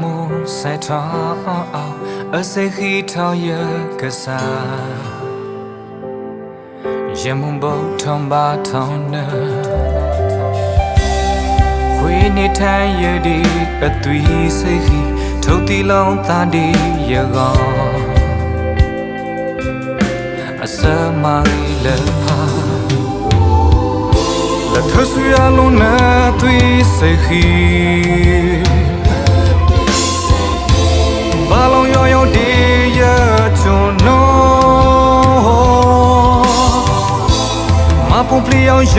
မှုဆိုင်ထောင်းအောင်အစေခီထောင်းရကစားရမုံဘုံထောင်းပါထောင်းနာခွေနေထိုင်ရဒီအသွီးစိတ်ခီထုတ်တီလောင်းသားဒီရကောအစမလီလဖာလက်ထဆူရလုံးနဲ့သွီးစိတ်ခီရောင်ရ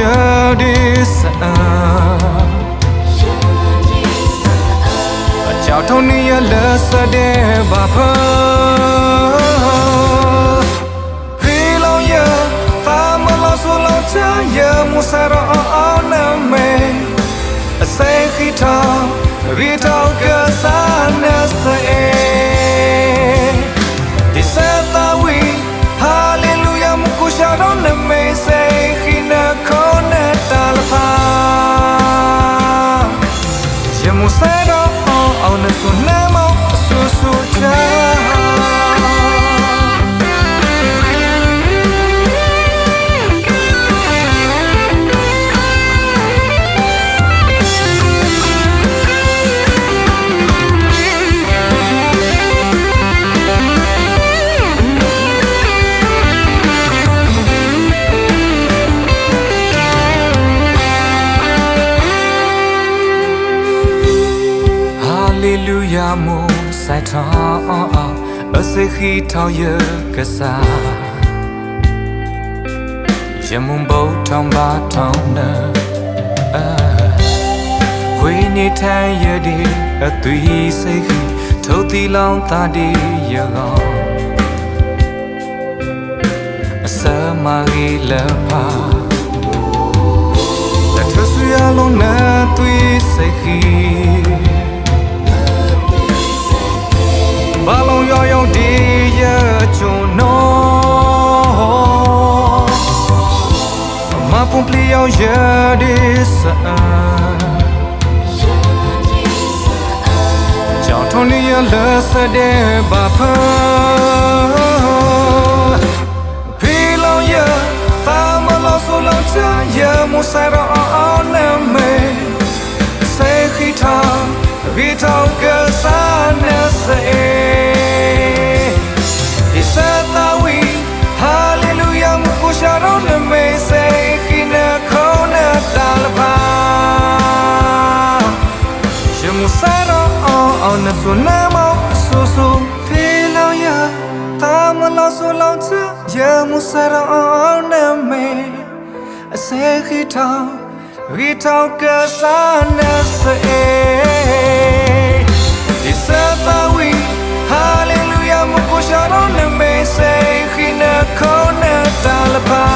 ဒီစအာအချောက်ထုံနေရလက်စတဲ့ဘာဖာဖီလောင်ရဖာမလောဆူလောချာရမူဆရာအောင်နမဲအစိခိတာရီတောက်ကလေလုယာမို့ဆိုင်ထောင်းအောင်အစေခီထောင်းရကစားရမုံဘုတ်ထောင်းပါထောင်းနာအာခွေနေထိုင်ရတဲ့အသွေးစိတ်ခီထုတ်တီလောင်တာဒီရောအစမရီလပါလက်ထဆူရလုံးနဲ့သွေးစိတ်ခီ영영뒤에주노마품플리어예디사정통리에러스데바파필로예파멀로솔로자예무사라아오네메세히타비타오ဆိုနေမောဆိုဆိုဖေးလောင်ရတာမလောဆိုလောင်ချရမစရအောင်နေမေအစေခီထောင်ခီထောင်ကစားနေစေဒီစပါဝီဟာလေလုယာမကိုရှာတော့နေမေစေခီနခေါ်နေတာလပါ